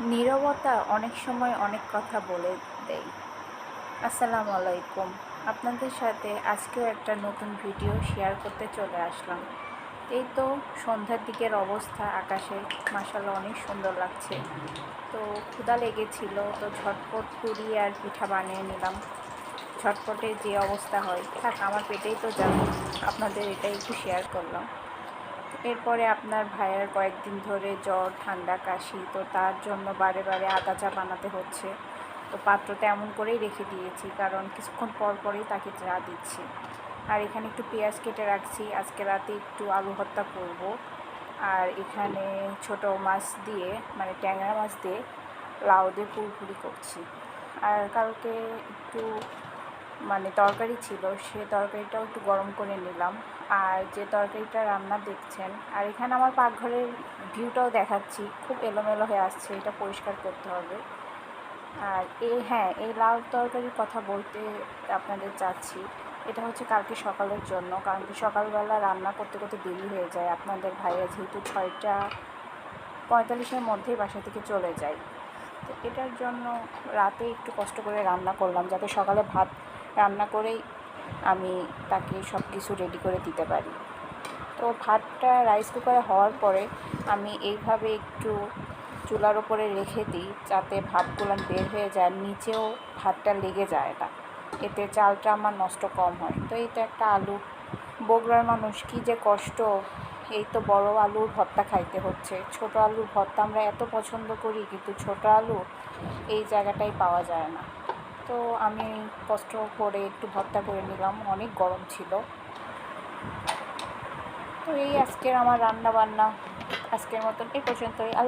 নীরবতা অনেক সময় অনেক কথা বলে দেয়। আসসালামু আলাইকুম। আপনাদের সাথে আজকেও একটা নতুন ভিডিও শেয়ার করতে চলে আসলাম। এই তো সন্ধ্যার দিকের অবস্থা আকাশে। মাসাল্লাহ অনেক সুন্দর লাগছে। তো ক্ষুদা লেগেছিল, তো ঝটপট পুরি আর পিঠা বানিয়ে নিলাম। ঝটপটে যে অবস্থা হয়। থাক, আমার পেটেই তো যাবে। আপনাদের এটাই একটু শেয়ার করলাম। এরপরে আপনার ভাইয়ের কয়েকদিন ধরে জ্বর, ঠান্ডা, কাশি, তো তার জন্য বারে বারে আদা চা বানাতে হচ্ছে। তো পাত্রটা এমন করেই রেখে দিয়েছি, কারণ কিছুক্ষণ পর পরেই তাকে চা দিচ্ছি। আর এখানে একটু পেঁয়াজ কেটে রাখছি, আজকে রাতে একটু আলু হত্যা করব। আর এখানে ছোট মাছ দিয়ে মানে ট্যাংরা মাছ দিয়ে লাউ দিয়ে পুরপুরি করছি। আর কালকে একটু মানে তরকারি ছিল, সে তরকারিটাও একটু গরম করে নিলাম। আর যে তরকারিটা রান্না দেখছেন, আর এখানে আমার পাকঘরের ভিউটাও দেখাচ্ছি, খুব এলোমেলো হয়ে আসছে, এটা পরিষ্কার করতে হবে। আর এই হ্যাঁ এই লাউ তরকারির কথা বলতে আপনাদের চাচ্ছি, এটা হচ্ছে কালকে সকালের জন্য, কারণ কি সকালবেলা রান্না করতে করতে দেরি হয়ে যায়। আপনাদের ভাইয়া যেহেতু ছয়টা পঁয়তাল্লিশের মধ্যেই বাসা থেকে চলে যায়। তো এটার জন্য রাতে একটু কষ্ট করে রান্না করলাম, যাতে সকালে ভাত রান্না করেই আমি তাকে সব কিছু রেডি করে দিতে পারি। তো ভাতটা রাইস কুকারে হওয়ার পরে আমি এইভাবে একটু চুলার ওপরে রেখে দিই যাতে ভাতগুলো বের হয়ে যায়, নিচেও ভাতটা লেগে যায় না। এতে চালটা আমার নষ্ট কম হয়। তো এই তো একটা আলু। বগুড়ার মানুষ কী যে কষ্ট। এই তো বড় আলুর ভর্তা খাইতে হচ্ছে। ছোট আলুর ভর্তা আমরা এত পছন্দ করি, কিন্তু ছোট আলু এই জায়গাটাই পাওয়া যায় না। তো আমি কষ্ট করে একটু ভর্তা করে নিলাম, অনেক গরম ছিল। তো এই আজকের আমার রান্না বান্না আজকের মতন এই পর্যন্তই।